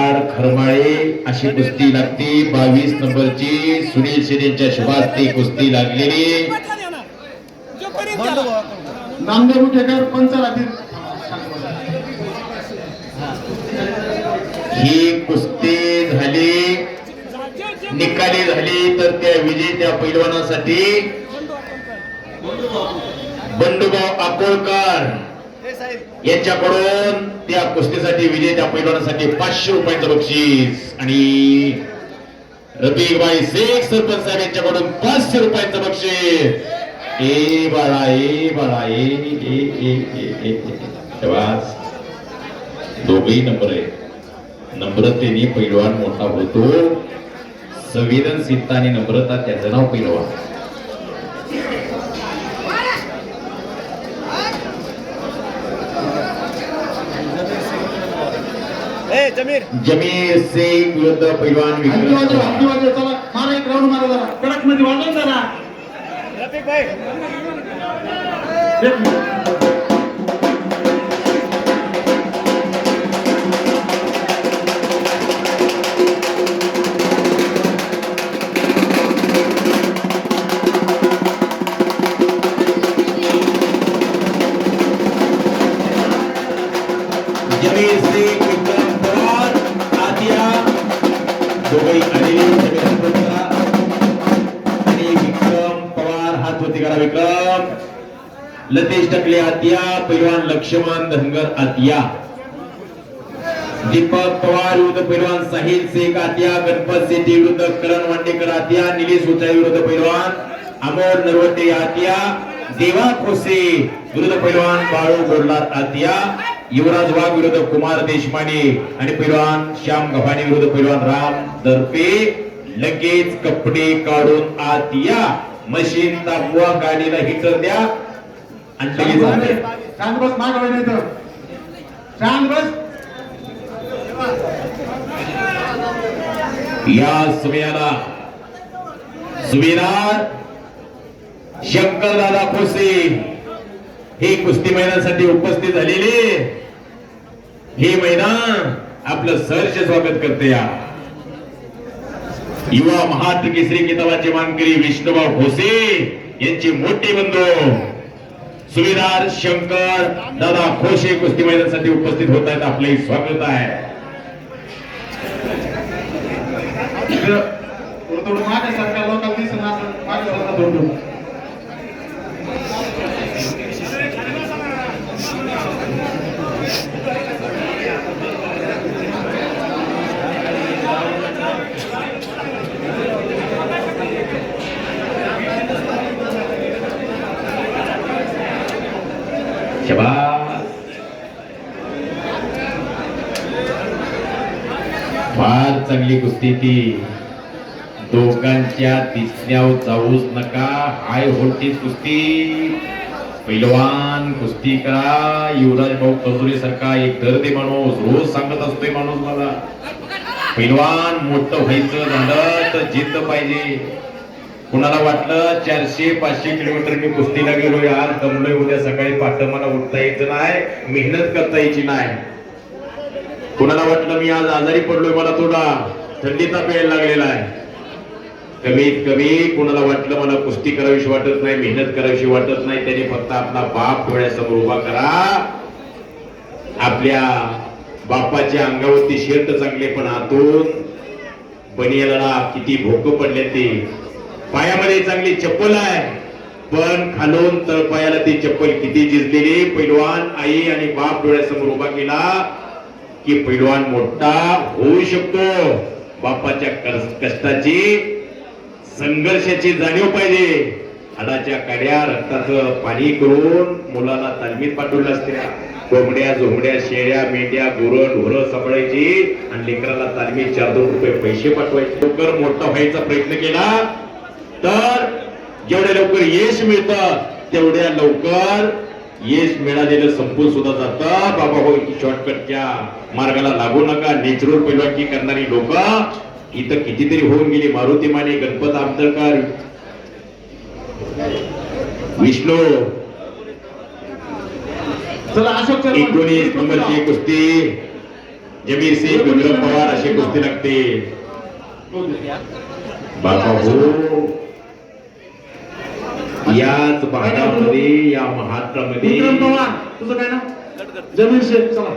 खरमाळे अशी कुस्ती लागते. बावीस नंबरची सुनील शेरेंच्या ती कुस्ती लागलेली. नामदेव उठेकर ही कुस्ती झाली. निकाली झाली तर त्या विजेत्या पैलवानासाठी बंडूभाऊ अकोळकर यांच्याकडून त्या कुस्तीसाठी विजेत्या पैलवानासाठी पाचशे रुपयांचं बक्षीस आणि रफिकबाई शेख सरपंच साहेब यांच्याकडून पाचशे रुपयांचं बक्षीस. ए बाळा ए बाळा ए ए ए ए दोघही नंबर आहे नम्रतेने पैलवान मोठा होतो. संवेदनशीलता आणि नम्रता त्याचं नाव पैलवान. जमीर. जमीर शेख विरुद्ध पैलवान मारा एक राऊंड मारा जरा. कडकमध्ये वाजव जरा. रफिक भाई. एक मिनिट. दोघही आलेले आणि विक्रम पवार हात होती करा विक्रम. लतेश टकले आतिया पैलवान लक्ष्मण धनगर आतिया. दीपक पवार विरुद्ध पैलवान साहिल शेख आतिया गणपत सेठी विरुद्ध करण वांडेकर आतिया निलेश उचाई विरुद्ध पैलवान अमोल नरवटे आतिया देवा खोसे विरुद्ध पैलवान बाळू गोडलात आतिया युवराज वाघ विरुद्ध कुमार देशपांडे आणि पैलवान श्याम गव्हाणे विरुद्ध पैलवान राम दर्पे लगेच कपडे काढून आतिया मशीन दाखवा गाडीला हिटर द्या. आणि लगेच. शांत बस माग वळ नाही तर. शांत बस. या समयाला. सुभेदार शंकर दादा खोसे. हे कुस्ती मैदानासाठी उपस्थित झालेले. हे मैदान आपलं सहर्ष स्वागत करते या. युवा महाराष्ट्र केसरी किताबाचे मानकरी विष्णुभाऊ भोसे यांचे मोठे बंधू सुभेदार शंकर दादा खोशे कुस्ती मैदानासाठी उपस्थित होत आहेत. आपले स्वागत आहे. इकडं थोडं थोडं माझ्यासारख्या लोकांना दिसून असं माझ्यासारखं थोडं फार चांगली कुस्ती ती. दोघांच्या तिसऱ्यावर जाऊच नका. हाय व्होल्टेज कुस्ती. पैलवान कुस्ती करा. युवराज भाऊ कजुरे सारखा एक दर्दे माणूस. रोज सांगत असतोय माणूस मला. पैलवान मोठं व्हायचं झालं तर जिद्द पाहिजे. कुणाला वाटलं चारशे पाचशे किलोमीटर मी कुस्तीला गेलो यार दमलोय उद्या सकाळी पाठ मला उठता यायचं नाही मेहनत करता यायची नाही. कुणाला वाटलं मी आज आजारी पडलोय मला थोडा थंडीचा प्यायला लागलेला आहे. कमीत कमी कुणाला वाटलं मला कुस्ती करावीशी वाटत नाही मेहनत करावीशी वाटत नाही त्याने फक्त आपला बाप डोळ्यासमोर उभा करा. आपल्या बापाच्या अंगावरती शर्ट चांगले पण आतून बनियाला किती भोक पडले ते. पायामध्ये चांगली चप्पल आहे. पण खालून तळपायाला ती चप्पल किती झिजलेली? पैलवान आई आणि बाप डोळ्यासमोर उभा केला की पैलवान मोठा होऊ शकतो. बापाच्या कष्टाची संघर्षाची जाणीव पाहिजे. हाडाच्या काड्या रक्ताचं पाणी करून मुलाला तालमीत पाठवल्या असत्या. कोंबड्या झोंबड्या शेळ्या मेंढ्या गुरं ढोरं सांभाळायची आणि लेकराला तालमीत चार दोन रुपये पैसे पाठवायचे. लवकर मोठा व्हायचा प्रयत्न केला. तर जेवढ्या लवकर यश मिळतं तेवढ्या लवकर यश मिळालेलं संपून सुद्धा जातं. बाबा हो शॉर्टकटच्या मार्गाला लागू नका. नेचरल पैलवानगी करणारी लोक इथं कितीतरी होऊन गेली. मारुती माने गणपत आमदळकर विष्णू चला अशोक एकोणीस नंबरची कुस्ती. जमीर विक्रम पवार अशी कुस्ती लागते. बाबा हो. याच भागामध्ये या महाराष्ट्रामध्ये विक्रम तुझं काय नाव? जमीर शेख चला.